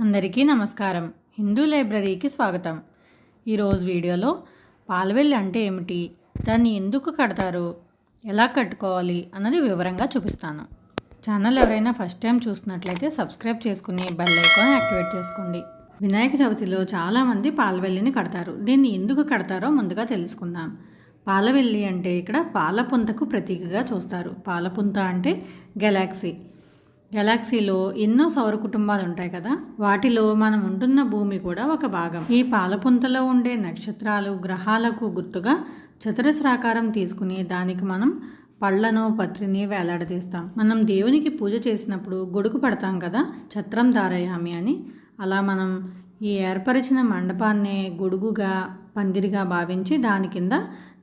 అందరికీ నమస్కారం. హిందూ లైబ్రరీకి స్వాగతం. ఈరోజు వీడియోలో పాలవెల్లి అంటే ఏమిటి? దాన్ని ఎందుకు కడతారు? ఎలా కట్టుకోవాలి? అన్నది వివరంగా చూపిస్తాను. ఛానల్ ఎవరైనా ఫస్ట్ టైం చూసినట్లయితే సబ్స్క్రైబ్ చేసుకుని బెల్ ఐకాన్ యాక్టివేట్ చేసుకోండి. వినాయక చవితిలో చాలామంది పాలవెల్లిని కడతారు. దీన్ని ఎందుకు కడతారో ముందుగా తెలుసుకుందాం. పాలవెల్లి అంటే ఇక్కడ పాలపుంతకు ప్రతీకగా చూస్తారు. పాలపుంత అంటే గెలాక్సీ. గెలాక్సీలో ఎన్నో సౌర కుటుంబాలు ఉంటాయి కదా? వాటిలో మనం ఉంటున్న భూమి కూడా ఒక భాగం. ఈ పాలపుంతలో ఉండే నక్షత్రాలు గ్రహాలకు గుర్తుగా చతురస్రాకారం తీసుకుని దానికి మనం పళ్ళను పత్రిని వేలాడదీస్తాం. మనం దేవునికి పూజ చేసినప్పుడు గొడుగు పడతాం కదా? ఛత్రం దారయామి అని. అలా మనం ఈ ఏర్పరిచిన మండపాన్నే గొడుగుగా పందిరిగా భావించి దాని కింద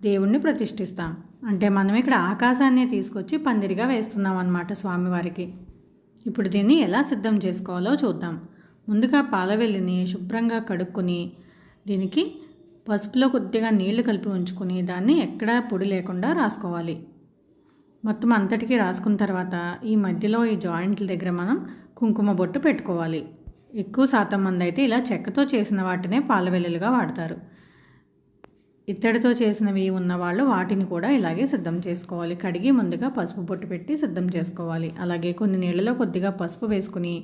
దేవుణ్ణి ప్రతిష్ఠిస్తాం. అంటే మనం ఇక్కడ ఆకాశాన్ని తీసుకొచ్చి పందిరిగా వేస్తున్నాం అన్నమాట స్వామివారికి. ఇప్పుడు దీన్ని ఎలా సిద్ధం చేసుకోవాలో చూద్దాం. ముందుగా పాలవెల్లిని శుభ్రంగా కడుక్కొని దీనికి పసుపులో కొద్దిగా నీళ్ళు కలిపి ఉంచుకొని దాన్ని ఎక్కడా పొడి లేకుండా రాసుకోవాలి. మొత్తం అంతటికీ రాసుకున్న తర్వాత ఈ మధ్యలో ఈ జాయింట్ల దగ్గర మనం కుంకుమ బొట్టు పెట్టుకోవాలి. ఎక్కువ శాతం మంది అయితే ఇలా చెక్కతో చేసిన వాటినే పాలవెల్లులుగా వాడతారు. ఇత్తడితో చేసినవి ఉన్నవాళ్ళు వాటిని కూడా ఇలాగే సిద్ధం చేసుకోవాలి. కడిగి ముందుగా పసుపు బొట్టు పెట్టి సిద్ధం చేసుకోవాలి. అలాగే కొన్ని నీళ్ళలో కొద్దిగా పసుపు వేసుకుని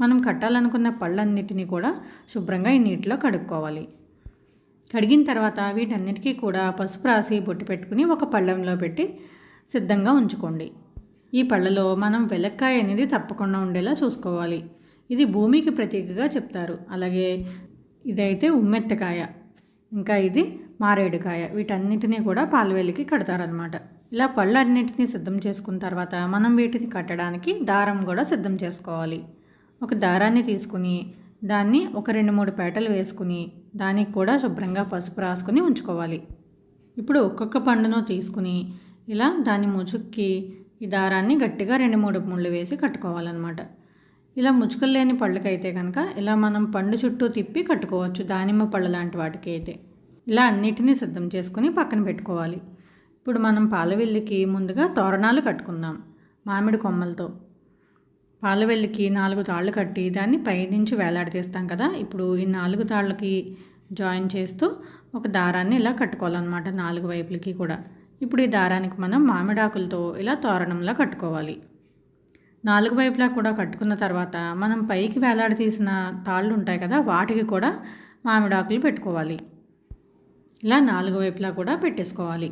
మనం కట్టాలనుకున్న పళ్ళన్నిటిని కూడా శుభ్రంగా ఈ నీటిలో కడుక్కోవాలి. కడిగిన తర్వాత వీటన్నిటికీ కూడా పసుపు రాసి బొట్టు పెట్టుకుని ఒక పళ్ళెంలో పెట్టి సిద్ధంగా ఉంచుకోండి. ఈ పళ్ళలో మనం వెలక్కాయ అనేది తప్పకుండా ఉండేలా చూసుకోవాలి. ఇది భూమికి ప్రతీకగా చెప్తారు. అలాగే ఇదైతే ఉమ్మెత్తకాయ. ఇంకా ఇది మారేడుకాయ వీటన్నిటినీ కూడా పాలవేలికి కడతారనమాట ఇలా పళ్ళు అన్నిటినీ సిద్ధం చేసుకున్న తర్వాత మనం వీటిని కట్టడానికి దారం కూడా సిద్ధం చేసుకోవాలి. ఒక దారాన్ని తీసుకుని దాన్ని ఒక రెండు మూడు పేటలు వేసుకుని దానికి కూడా శుభ్రంగా పసుపు రాసుకుని ఉంచుకోవాలి. ఇప్పుడు ఒక్కొక్క పండును తీసుకుని ఇలా దాన్ని ముచుక్కి ఈ దారాన్ని గట్టిగా రెండు మూడు ముళ్ళు వేసి కట్టుకోవాలన్నమాట. ఇలా ముచుకలు లేని పళ్ళకైతే కనుక ఇలా మనం పండు చుట్టూ తిప్పి కట్టుకోవచ్చు. దానిమ్మ పళ్ళు లాంటి వాటికి అయితే ఇలా అన్నిటినీ సిద్ధం చేసుకుని పక్కన పెట్టుకోవాలి. ఇప్పుడు మనం పాలవెల్లికి ముందుగా తోరణాలు కట్టుకుందాం మామిడి కొమ్మలతో. పాలవెల్లికి నాలుగు తాళ్ళు కట్టి దాన్ని పైనుంచి వేలాడదీస్తాం కదా ఇప్పుడు ఈ నాలుగు తాళ్ళకి జాయిన్ చేస్తూ ఒక దారాన్ని ఇలా కట్టుకోవాలన్నమాట నాలుగు వైపులకి కూడా. ఇప్పుడు ఈ దారానికి మనం మామిడాకులతో ఇలా తోరణంలా కట్టుకోవాలి. నాలుగు వైపులా కూడా కట్టుకున్న తర్వాత మనం పైకి వేలాడదీసిన తాళ్ళు ఉంటాయి కదా వాటికి కూడా మామిడాకులు పెట్టుకోవాలి. ఇలా నాలుగు వైపులా కూడా పెట్టేసుకోవాలి.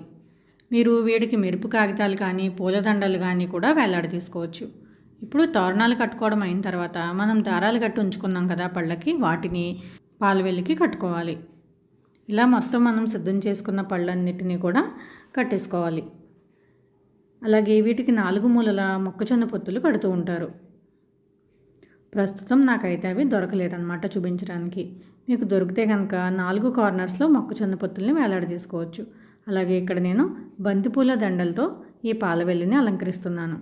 మీరు వీడికి మెరుపు కాగితాలు కానీ పూలదండలు కానీ కూడా వేలాడ తీసుకోవచ్చు. ఇప్పుడు తోరణాలు కట్టుకోవడం అయిన తర్వాత మనం దారాలు కట్టి ఉంచుకున్నాం కదా పళ్ళకి వాటిని పాలవెల్లికి కట్టుకోవాలి. ఇలా మొత్తం మనం సిద్ధం చేసుకున్న పళ్ళన్నిటినీ కూడా కట్టేసుకోవాలి. అలాగే వీటికి నాలుగు మూలల మొక్కజొన్న పొత్తులు కడుతూ ఉంటారు. ప్రస్తుతం నాకైతే అవి దొరకలేదన్నమాట చూపించడానికి. మీకు దొరికితే కనుక నాలుగు కార్నర్స్లో మొక్కజొన్న పొత్తుల్ని వేలాడదీసుకోవచ్చు అలాగే ఇక్కడ నేను బంతిపూల దండలతో ఈ పాలవెల్లిని అలంకరిస్తున్నాను.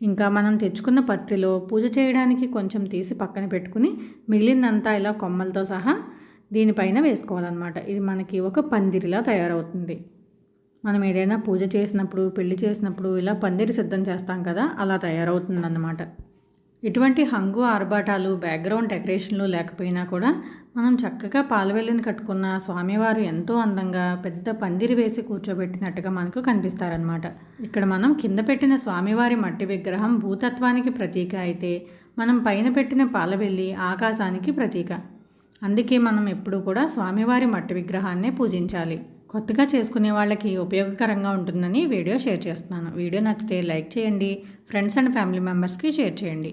ఇంకా మనం తెచ్చుకున్న పత్రిలో పూజ చేయడానికి కొంచెం తీసి పక్కన పెట్టుకుని మిగిలినంతా ఇలా కొమ్మలతో సహా దీనిపైన వేసుకోవాలన్నమాట. ఇది మనకి ఒక పందిరిలా తయారవుతుంది. మనం ఏదైనా పూజ చేసినప్పుడు పెళ్ళి చేసినప్పుడు ఇలా పందిరి సిద్ధం చేస్తాం కదా అలా తయారవుతుందన్నమాట. ఎటువంటి హంగు ఆర్భాటాలు బ్యాక్గ్రౌండ్ డెకరేషన్లు లేకపోయినా కూడా మనం చక్కగా పాలవెల్లిని కట్టుకున్న స్వామివారు ఎంతో అందంగా పెద్ద పందిరి వేసి కూర్చోబెట్టినట్టుగా మనకు కనిపిస్తారనమాట ఇక్కడ మనం కింద పెట్టిన స్వామివారి మట్టి విగ్రహం భూతత్వానికి ప్రతీక అయితే మనం పైన పెట్టిన పాలవెల్లి ఆకాశానికి ప్రతీక. అందుకే మనం ఎప్పుడూ కూడా స్వామివారి మట్టి విగ్రహాన్నే పూజించాలి. కొత్తగా చేసుకునే వాళ్ళకి ఉపయోగకరంగా ఉంటుందని వీడియో షేర్ చేస్తున్నాను. వీడియో నచ్చితే లైక్ చేయండి ఫ్రెండ్స్ అండ్ ఫ్యామిలీ మెంబర్స్కి షేర్ చేయండి.